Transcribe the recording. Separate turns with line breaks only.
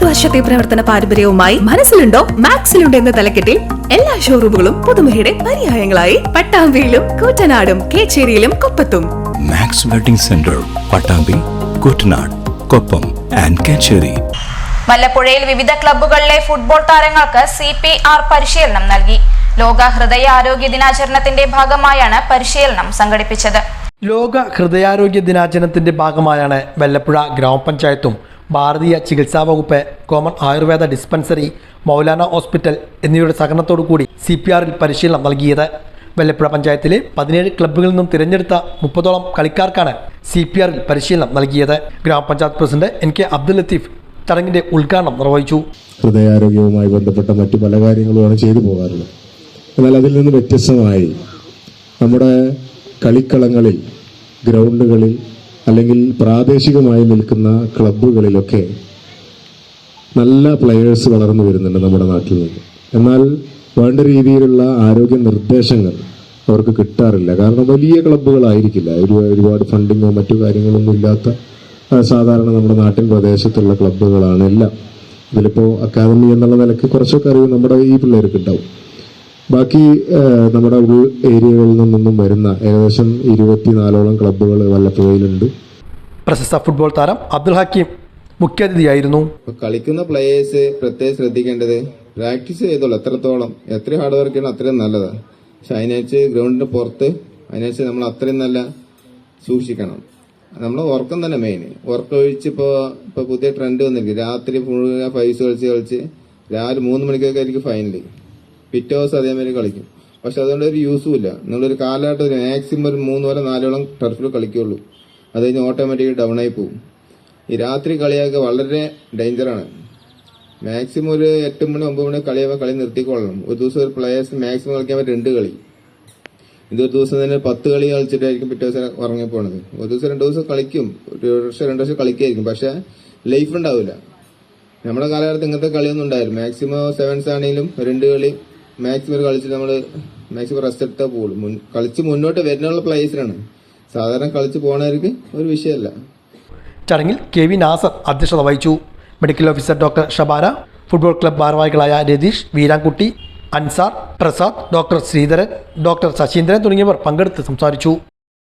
മുപ്പത് വർഷത്തെ പ്രവർത്തന പാരമ്പര്യവുമായി മനസ്സിലുണ്ടോ? മാക്സിലുണ്ടോ എന്ന തലക്കെട്ടിൽ എല്ലാ ഷോറൂമുകളും പുതുമയുടെ പര്യായങ്ങളായി. പട്ടാമ്പിയിലും കൂറ്റനാടും കേച്ചേരിയിലും കൊപ്പത്തും.
Max wedding centre Pattambi Koottanad Koppam and Kechery.
വല്ലപ്പുഴയിൽ വിവിധ ക്ലബ്ബുകളിലെ ഫുട്ബോൾ താരങ്ങൾക്ക് സി പി ആർ പരിശീലനം നൽകി. ലോക ഹൃദയ ആരോഗ്യ ദിനാചരണത്തിന്റെ ഭാഗമായാണ് പരിശീലനം സംഘടിപ്പിച്ചത്.
ലോക ഹൃദയാരോഗ്യ ദിനാചരണത്തിന്റെ ഭാഗമായാണ് വല്ലപ്പുഴ ഗ്രാമപഞ്ചായത്തും ഭാരതീയ ചികിത്സാ വകുപ്പ് common Ayurveda dispensary Maulana hospital എന്നിവയുടെ സഹകരണത്തോടു കൂടി സി പി ആറിൽ പരിശീലനം നൽകിയത്. വെല്ലപ്പുഴ പഞ്ചായത്തിലെ പതിനേഴ് ക്ലബ്ബുകളിൽ നിന്നും തിരഞ്ഞെടുത്ത മുപ്പതോളം കളിക്കാർക്കാണ് സി പി ആറിൽ പരിശീലനം നൽകിയത്. ഗ്രാമപഞ്ചായത്ത് president N K Abdul Latheef ചടങ്ങിന്റെ ഉദ്ഘാടനം നിർവഹിച്ചു.
ഹൃദയാരോഗ്യവുമായി ബന്ധപ്പെട്ട മറ്റു പല കാര്യങ്ങളുമാണ് ചെയ്തു പോകാറുള്ളത്. എന്നാൽ അതിൽ നിന്ന് വ്യത്യസ്തമായി നമ്മുടെ കളിക്കളങ്ങളിൽ ഗ്രൗണ്ടുകളിൽ അല്ലെങ്കിൽ പ്രാദേശികമായി നിൽക്കുന്ന ക്ലബ്ബുകളിലൊക്കെ നല്ല പ്ലെയേഴ്സ് വളർന്നു വരുന്നുണ്ട് നമ്മുടെ നാട്ടിൽ നിന്ന്. എന്നാൽ വേണ്ട രീതിയിലുള്ള ആരോഗ്യ നിർദ്ദേശങ്ങൾ അവർക്ക് കിട്ടാറില്ല. കാരണം വലിയ ക്ലബ്ബുകളായിരിക്കില്ല. ഒരു ഒരുപാട് ഫണ്ടിങ്ങോ മറ്റു കാര്യങ്ങളൊന്നും ഇല്ലാത്ത സാധാരണ നമ്മുടെ നാട്ടിൻ പ്രദേശത്തുള്ള ക്ലബ്ബുകളാണ് എല്ലാം. ഇതിലിപ്പോൾ അക്കാദമി എന്നുള്ള നിലയ്ക്ക് കുറച്ചൊക്കെ അറിവ് നമ്മുടെ ഈ പിള്ളേർക്ക് ഉണ്ടാവും. ബാക്കി നമ്മുടെ ഉൾ ഏരിയകളിൽ നിന്നും വരുന്ന ഏകദേശം ഇരുപത്തിനാലോളം ക്ലബ്ബുകൾ വല്ലപ്പുഴയിലുണ്ട്.
പ്രശസ്ത ഫുട്ബോൾ താരം അബ്ദുൽ ഹക്കീം മുഖ്യാതിഥിയായിരുന്നു.
കളിക്കുന്ന പ്ലേയേഴ്സ് പ്രത്യേകം ശ്രദ്ധിക്കേണ്ടത് പ്രാക്ടീസ് ചെയ്തോളൂ. എത്രത്തോളം എത്ര ഹാർഡ് വർക്ക് ചെയ്യണം അത്രയും നല്ലതാണ് പക്ഷെ അതിനനുസരിച്ച് ഗ്രൗണ്ടിന് പുറത്ത് അതിനനുസരിച്ച് നമ്മൾ അത്രയും നല്ല സൂക്ഷിക്കണം. നമ്മൾ ഉറക്കം തന്നെ മെയിൻ ഉറക്കം ഒഴിച്ച് ഇപ്പോൾ ഇപ്പോൾ പുതിയ ട്രെൻഡ് വന്നിരിക്കും രാത്രി ഫുൾ ഫൈവ്സ് കളിച്ച് കളിച്ച് രാവിലെ മൂന്ന് മണിക്കൊക്കെ ആയിരിക്കും ഫൈനൽ പിറ്റേ ദിവസം അതേമാതിരി കളിക്കും. പക്ഷെ അതുകൊണ്ട് ഒരു യൂസും ഇല്ല. നിങ്ങളൊരു ഒരു മാക്സിമം ഒരു മൂന്ന് വരെ നാലോളം ടർഫിൽ കളിക്കുള്ളൂ. അത് കഴിഞ്ഞ് ഓട്ടോമാറ്റിക് ഡൗൺ ആയി പോകും. ഈ രാത്രി കളിയൊക്കെ വളരെ ഡേഞ്ചറാണ് മാക്സിമം ഒരു എട്ട് മണി ഒമ്പത് മണി കളിയാകുമ്പോൾ കളി നിർത്തിക്കൊള്ളണം. ഒരു ദിവസം ഒരു പ്ലേയേഴ്സ് മാക്സിമം കളിക്കാൻ രണ്ട് കളി. ഇതൊരു ദിവസം തന്നെ പത്ത് കളി കളിച്ചിട്ടായിരിക്കും പിറ്റേ ദിവസം ഉറങ്ങി പോകുന്നത് ഒരു ദിവസം രണ്ട് ദിവസം കളിക്കും. ഒരു വർഷം രണ്ട് വർഷം കളിക്കായിരിക്കും. പക്ഷെ ലൈഫ് ഉണ്ടാവില്ല നമ്മുടെ കാലഘട്ടത്തിൽ ഇങ്ങനത്തെ കളിയൊന്നും ഉണ്ടായിരുന്നു മാക്സിമം സെവൻസ് ആണെങ്കിലും രണ്ട് കളി മാക്സിമം കളിച്ച് നമ്മൾ മാക്സിമം റെസ്റ്റ് എടുത്താൽ മുൻ കളിച്ച് മുന്നോട്ട് വരുന്നുള്ള പ്ലേയേഴ്സിനാണ് സാധാരണ കളിച്ച് പോകണവർക്ക് ഒരു വിഷയമല്ല.
ചടങ്ങിൽ കെ വി നാസർ അധ്യക്ഷത വഹിച്ചു. Medical officer doctor Shabana football club ഭാരവാഹികളായ രതീഷ് വീരാൻകുട്ടി അൻസാർ പ്രസാദ് ഡോക്ടർ ശ്രീധരൻ ഡോക്ടർ ശശീന്ദ്രൻ തുടങ്ങിയവർ പങ്കെടുത്ത് സംസാരിച്ചു.